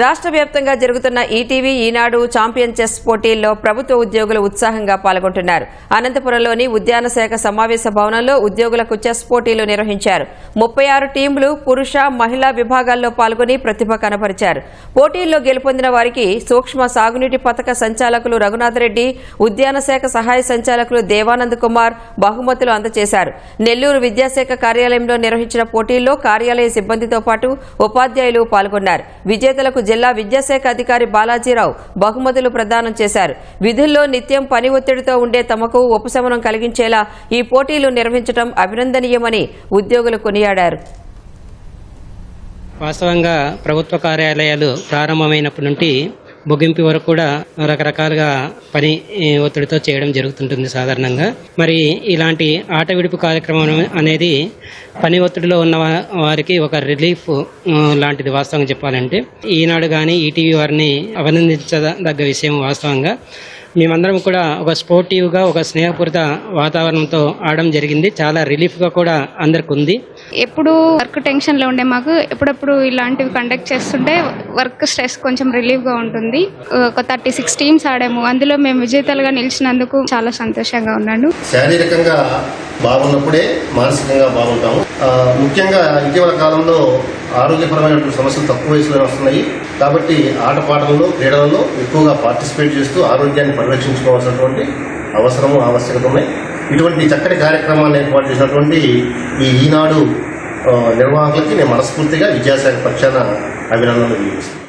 రాష్ట్ర వ్యాప్తంగా జరుగుతున్న ఈటీవీ ఈనాడు ఛాంపియన్ చెస్ పోటీల్లో ప్రభుత్వ ఉద్యోగులు ఉత్సాహంగా పాల్గొంటున్నారు. అనంతపురంలోని ఉద్యాన శాఖ సమావేశ భవనంలో ఉద్యోగులకు చెస్ పోటీలు నిర్వహించారు. ముప్పై ఆరు టీంలు పురుష మహిళా విభాగాల్లో పాల్గొని ప్రతిభ కనపరిచారు. పోటీల్లో గెలుపొందిన వారికి సూక్ష్మ సాగునీటి పథక సంచాలకులు రఘునాథరెడ్డి ఉద్యాన శాఖ సహాయ సంచాలకులు దేవానంద్ కుమార్ బహుమతులు అందజేశారు. నెల్లూరు విద్యాశాఖ కార్యాలయంలో నిర్వహించిన పోటీల్లో కార్యాలయ సిబ్బందితో పాటు ఉపాధ్యాయులు పాల్గొన్నారు. విజేతలకు జిల్లా విద్యాశాఖ అధికారి బాలాజీరావు బహుమతులు ప్రదానం చేశారు. విధుల్లో నిత్యం పని ఒత్తిడితో ఉండే తమకు ఉపశమనం కలిగించేలా ఈ పోటీలు నిర్వహించడం అభినందనీయమని ఉద్యోగులు కొనియాడారు. వాస్తవంగా ప్రభుత్వ కార్యాలయాలు ప్రారంభమైనప్పటి నుండి ముగింపు వరకు కూడా రకరకాలుగా పని ఒత్తిడితో చేయడం జరుగుతుంటుంది సాధారణంగా. మరి ఇలాంటి ఆట విడుపు కార్యక్రమం అనేది పని ఒత్తిడిలో ఉన్న వారికి ఒక రిలీఫ్ లాంటిది వాస్తవంగా చెప్పాలంటే. ఈనాడు కానీ ఈటీవీ వారిని అభినందించదగ్గ విషయం వాస్తవంగా మేమందరం కూడా ఒక స్పోర్టివ్గా ఒక స్నేహపూరిత వాతావరణంతో ఆడడం జరిగింది. చాలా రిలీఫ్గా కూడా అందరికి ఉంది. ఎప్పుడు వర్క్ టెన్షన్లో ఉండే మాకు ఎప్పుడప్పుడు ఇలాంటివి కండక్ట్ చేస్తుంటే వర్క్ స్ట్రెస్ కొంచెం రిలీఫ్గా ఉంటుంది. ఒక థర్టీ సిక్స్ టీమ్స్ ఆడాము. అందులో మేము విజేతలుగా నిలిచినందుకు చాలా సంతోషంగా ఉన్నాను. శారీరకంగా బాగున్నప్పుడే మానసికంగా బాగుంటాము. ముఖ్యంగా ఇటీవల కాలంలో ఆరోగ్యపరమైనటువంటి సమస్యలు తక్కువ వయసులో వస్తున్నాయి. కాబట్టి ఆటపాటలలో క్రీడలలో ఎక్కువగా పార్టిసిపేట్ చేస్తూ ఆరోగ్యాన్ని పరిరక్షించుకోవాల్సినటువంటి అవసరము ఆవశ్యకత ఉన్నాయి. ఇటువంటి చక్కటి కార్యక్రమాన్ని ఏర్పాటు చేసినటువంటి ఈ ఈనాడు నిర్వాహకులకి నేను మనస్ఫూర్తిగా విద్యాశాఖ పక్షాన అభినందనలు తెలియజేస్తాను